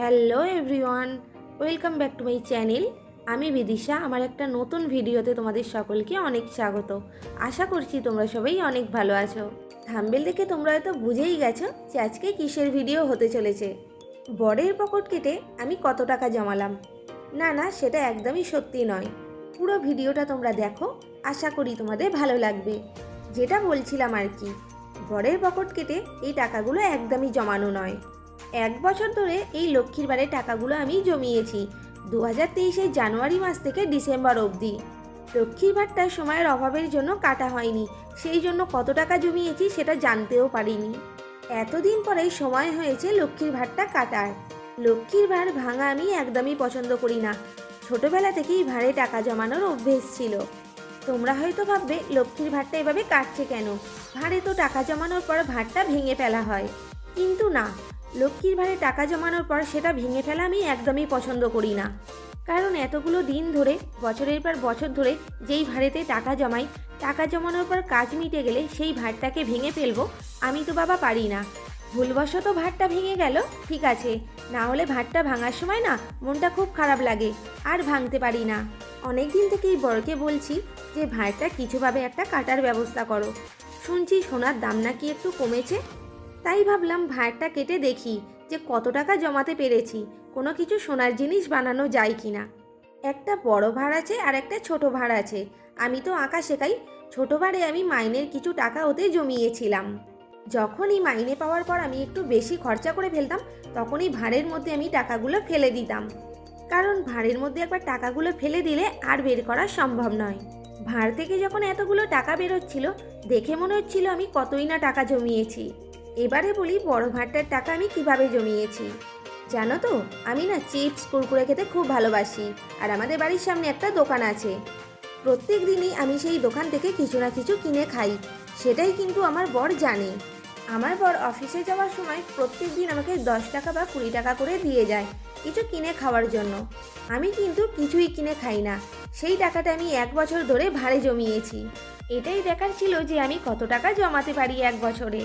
Hello everyone, welcome back to my channel. আমি বিদিশা, আমার একটা নতুন ভিডিওতে তোমাদের সকলকে অনেক স্বাগত। আশা করছি তোমরা সবাই অনেক ভালো আছো। থাম্বেল দেখে তোমরা হয়তো বুঝেই গেছো যে আজকে কিসের ভিডিও হতে চলেছে। বরের পকেট কেটে আমি কত টাকা জমালাম? না না, সেটা একদমই সত্যি নয়। পুরো ভিডিওটা তোমরা দেখো, আশা করি তোমাদের ভালো লাগবে। যেটা বলছিলাম আর কি, বরের পকেট কেটে এই টাকাগুলো একদমই জমানো নয়। এক বছর ধরে এই লক্ষ্মীর বারে টাকাগুলো আমি জমিয়েছি দু হাজার তেইশের জানুয়ারি মাস থেকে ডিসেম্বর অবধি। লক্ষ্মীর ভাতটা সময়ের অভাবের জন্য কাটা হয়নি, সেই জন্য কত টাকা জমিয়েছি সেটা জানতেও পারিনি। এতদিন পরে সময় হয়েছে লক্ষ্মীর ভাতটা কাটার। লক্ষ্মীর ভাড় ভাঙা আমি একদমই পছন্দ করি না। ছোটবেলা থেকেই ভাড়ে টাকা জমানোর অভ্যেস ছিল। তোমরা হয়তো ভাববে, লক্ষ্মীর ভাতটা এভাবে কাটছে কেন? ভাড়ে তো টাকা জমানোর পর ভাতটা ভেঙে ফেলা হয়। কিন্তু না লক্ষ্মীর ভাড়ে টাকা জমানোর পর সেটা ভেঙে ফেলা আমি একদমই পছন্দ করি না। কারণ এতগুলো দিন ধরে, বছরের পর বছর ধরে যেই ভাড়েতে টাকা জমাই, টাকা জমানোর পর কাজ মিটে গেলে সেই ভাড়টাকে ভেঙে ফেলব আমি তো বাবা পারি না। ভুলবশত ভাতটা ভেঙে গেল, ঠিক আছে। না হলে ভাতটা ভাঙার সময় না মনটা খুব খারাপ লাগে, আর ভাঙতে পারি না। অনেক দিন থেকেই বড়কে বলছি যে, ভাড়টা কিছুভাবে একটা কাটার ব্যবস্থা করো। শুনছি সোনার দাম নাকি একটু কমেছে তাই ভাবলাম ভাড়টা কেটে দেখি যে কত টাকা জমাতে পেরেছি। কোনো কিছু সোনার জিনিস বানানো যায় কি না একটা বড় ভাড় আছে আর একটা ছোট ভাড় আছে। আমি তো আঁকা শেখাই। ছোট ভাড়ে আমি মাইনের কিছু টাকা ওতে জমিয়েছিলাম। যখনই মাইনে পাওয়ার পর আমি একটু বেশি খরচা করে ফেলতাম, তখনই ভাড়ের মধ্যে আমি টাকাগুলো ফেলে দিতাম। কারণ ভাড়ের মধ্যে একবার টাকাগুলো ফেলে দিলে আর বের করা সম্ভব নয়। ভাড় থেকে যখন এতগুলো টাকা বেরোচ্ছিল, দেখে মনে হচ্ছিল আমি কতই না টাকা জমিয়েছি। এবারে বলি বড় ভাড়টার টাকা আমি কীভাবে জমিয়েছি। জানো তো, আমি না চিপস, কুরকুরে খেতে খুব ভালোবাসি আর আমাদের বাড়ির সামনে একটা দোকান আছে। প্রত্যেক দিনই আমি সেই দোকান থেকে কিছু না কিছু কিনে খাই, সেটাই কিন্তু আমার বর জানে। আমার বর অফিসে যাওয়ার সময় প্রত্যেক দিন আমাকে দশ টাকা বা কুড়ি টাকা করে দিয়ে যায় কিছু কিনে খাওয়ার জন্য। আমি কিন্তু কিছুই কিনে খাই না, সেই টাকাটা আমি এক বছর ধরে ভাড়ে জমিয়েছি। এটাই দেখার ছিল যে আমি কত টাকা জমাতে পারি এক বছরে।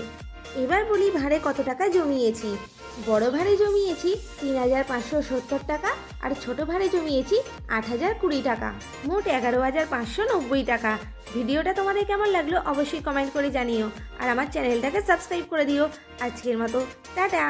এবার বলি ভাড়ে কত টাকা জমিয়েছি। বড় ভাড়ে জমিয়েছি তিন হাজার পাঁচশো সত্তর টাকা আর ছোট ভাড়ে জমিয়েছি আট হাজার কুড়ি টাকা। মোট এগারো হাজার পাঁচশো নব্বই টাকা। ভিডিওটা তোমাদের কেমন লাগল অবশ্যই কমেন্ট করে জানিও। আর আমার চ্যানেলটাকে সাবস্ক্রাইব করে দিও। আজকের মতো, টাটা!